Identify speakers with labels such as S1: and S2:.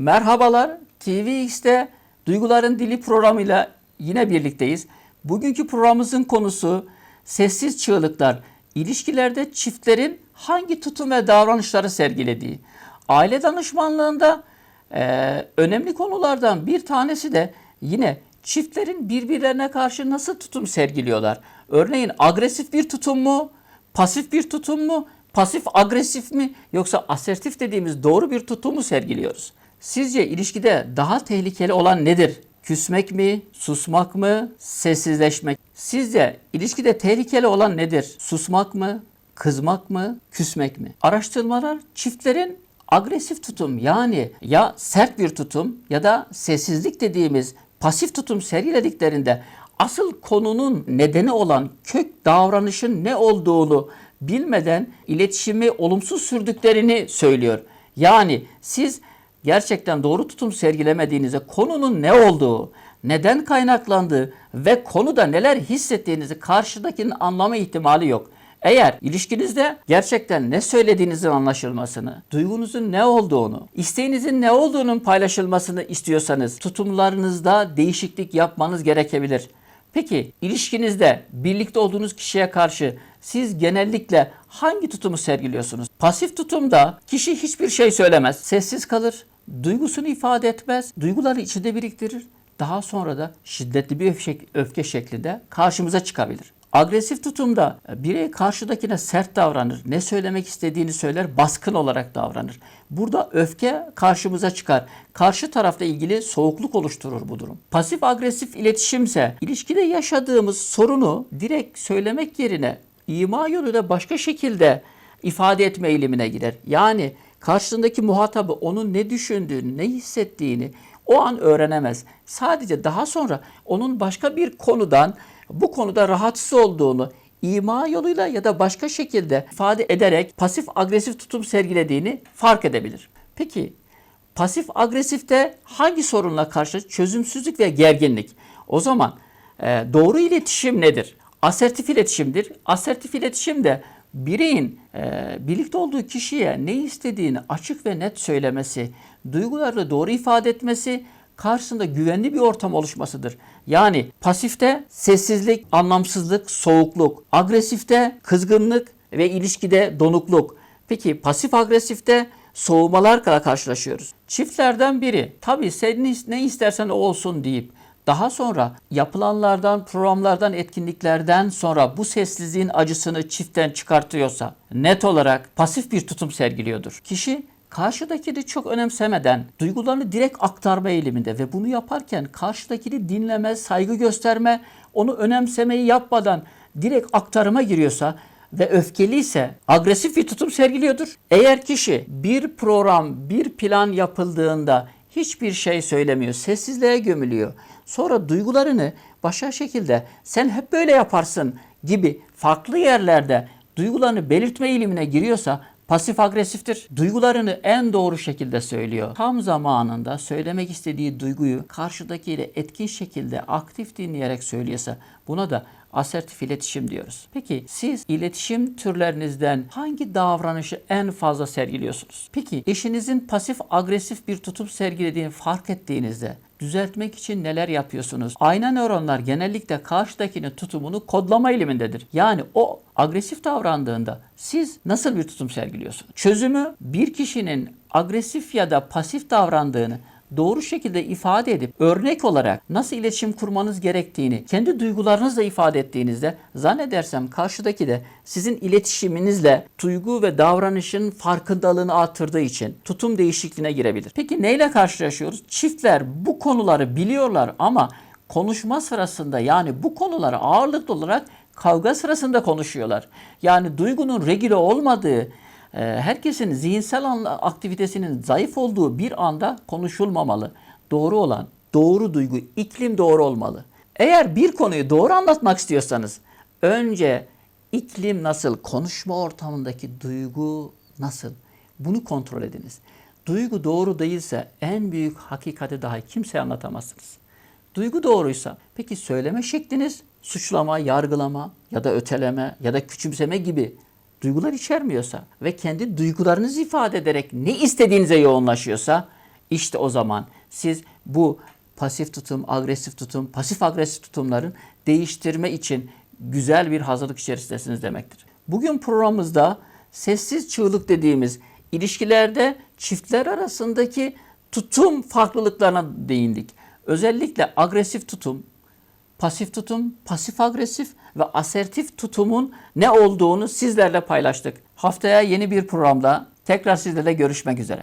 S1: Merhabalar, TVX'te Duyguların Dili programıyla yine birlikteyiz. Bugünkü programımızın konusu sessiz çığlıklar. İlişkilerde çiftlerin hangi tutum ve davranışları sergilediği. Aile danışmanlığında eee, önemli konulardan bir tanesi de yine çiftlerin birbirlerine karşı nasıl tutum sergiliyorlar. Örneğin agresif bir tutum mu, pasif bir tutum mu, pasif agresif mi yoksa asertif dediğimiz doğru bir tutum mu sergiliyoruz? Sizce ilişkide daha tehlikeli olan nedir? Küsmek mi, susmak mı, sessizleşmek? Sizce ilişkide tehlikeli olan nedir? Susmak mı, kızmak mı, küsmek mi? Araştırmalar çiftlerin agresif tutum yani ya sert bir tutum ya da sessizlik dediğimiz pasif tutum sergilediklerinde asıl konunun nedeni olan kök davranışın ne olduğunu bilmeden iletişimi olumsuz sürdüklerini söylüyor. Yani siz gerçekten doğru tutum sergilemediğinizde konunun ne olduğu, neden kaynaklandığı ve konuda neler hissettiğinizi karşıdakinin anlama ihtimali yok. Eğer ilişkinizde gerçekten ne söylediğinizin anlaşılmasını, duygunuzun ne olduğunu, isteğinizin ne olduğunun paylaşılmasını istiyorsanız tutumlarınızda değişiklik yapmanız gerekebilir. Peki ilişkinizde birlikte olduğunuz kişiye karşı siz genellikle hangi tutumu sergiliyorsunuz? Pasif tutumda kişi hiçbir şey söylemez, sessiz kalır, duygusunu ifade etmez, duyguları içinde biriktirir. Daha sonra da şiddetli bir öfke, şeklinde karşımıza çıkabilir. Agresif tutumda birey karşıdakine sert davranır. Ne söylemek istediğini söyler, baskın olarak davranır. Burada öfke karşımıza çıkar. Karşı tarafla ilgili soğukluk oluşturur bu durum. Pasif agresif iletişimse ilişkide yaşadığımız sorunu direkt söylemek yerine ima yoluyla başka şekilde ifade etme eğilimine girer. Yani karşısındaki muhatabı onun ne düşündüğünü, ne hissettiğini o an öğrenemez. Sadece daha sonra onun başka bir konudan bu konuda rahatsız olduğunu ima yoluyla ya da başka şekilde ifade ederek pasif agresif tutum sergilediğini fark edebilir. Peki pasif agresifte hangi sorunla karşı çözümsüzlük ve gerginlik? O zaman e, doğru iletişim nedir? Asertif iletişimdir. Asertif iletişim de bireyin e, birlikte olduğu kişiye ne istediğini açık ve net söylemesi, duygularını doğru ifade etmesi, karşısında güvenli bir ortam oluşmasıdır. Yani pasifte sessizlik, anlamsızlık, soğukluk, agresifte kızgınlık ve ilişkide donukluk. Peki pasif agresifte soğumalarla karşılaşıyoruz. Çiftlerden biri tabii sen ne istersen o olsun deyip daha sonra yapılanlardan, programlardan, etkinliklerden sonra bu sessizliğin acısını çiftten çıkartıyorsa net olarak pasif bir tutum sergiliyordur. Kişi karşıdakini çok önemsemeden duygularını direkt aktarma eğiliminde ve bunu yaparken karşıdakini dinleme, saygı gösterme, onu önemsemeyi yapmadan direkt aktarıma giriyorsa ve öfkeliyse agresif bir tutum sergiliyordur. Eğer kişi bir program, bir plan yapıldığında hiçbir şey söylemiyor, sessizliğe gömülüyor. Sonra duygularını başka şekilde sen hep böyle yaparsın gibi farklı yerlerde duygularını belirtme eğilimine giriyorsa pasif agresiftir. Duygularını en doğru şekilde söylüyor. Tam zamanında söylemek istediği duyguyu karşıdakiyle etkin şekilde aktif dinleyerek söylüyorsa buna da asertif iletişim diyoruz. Peki siz iletişim türlerinizden hangi davranışı en fazla sergiliyorsunuz? Peki eşinizin pasif agresif bir tutum sergilediğini fark ettiğinizde düzeltmek için neler yapıyorsunuz? Ayna nöronlar genellikle karşıdakinin tutumunu kodlama eğilimindedir. Yani o agresif davrandığında siz nasıl bir tutum sergiliyorsunuz? Çözümü bir kişinin agresif ya da pasif davrandığını doğru şekilde ifade edip örnek olarak nasıl iletişim kurmanız gerektiğini kendi duygularınızla ifade ettiğinizde zannedersem karşıdaki de sizin iletişiminizle duygu ve davranışın farkındalığını artırdığı için tutum değişikliğine girebilir. Peki neyle karşılaşıyoruz? Çiftler bu konuları biliyorlar ama konuşma sırasında yani bu konuları ağırlıklı olarak kavga sırasında konuşuyorlar. Yani duygunun regüle olmadığı herkesin zihinsel aktivitesinin zayıf olduğu bir anda konuşulmamalı. Doğru olan, doğru duygu, iklim doğru olmalı. Eğer bir konuyu doğru anlatmak istiyorsanız önce iklim nasıl, konuşma ortamındaki duygu nasıl bunu kontrol ediniz. Duygu doğru değilse en büyük hakikati dahi kimseye anlatamazsınız. Duygu doğruysa peki söyleme şekliniz suçlama, yargılama ya da öteleme ya da küçümseme gibi duygular içermiyorsa ve kendi duygularınızı ifade ederek ne istediğinize yoğunlaşıyorsa İşte o zaman siz bu pasif tutum, agresif tutum, pasif agresif tutumların değiştirme için güzel bir hazırlık içerisindesiniz demektir. Bugün programımızda sessiz çığlık dediğimiz ilişkilerde çiftler arasındaki tutum farklılıklarına değindik. Özellikle agresif tutum, pasif tutum, pasif agresif ve asertif tutumun ne olduğunu sizlerle paylaştık. Haftaya yeni bir programda tekrar sizlerle görüşmek üzere.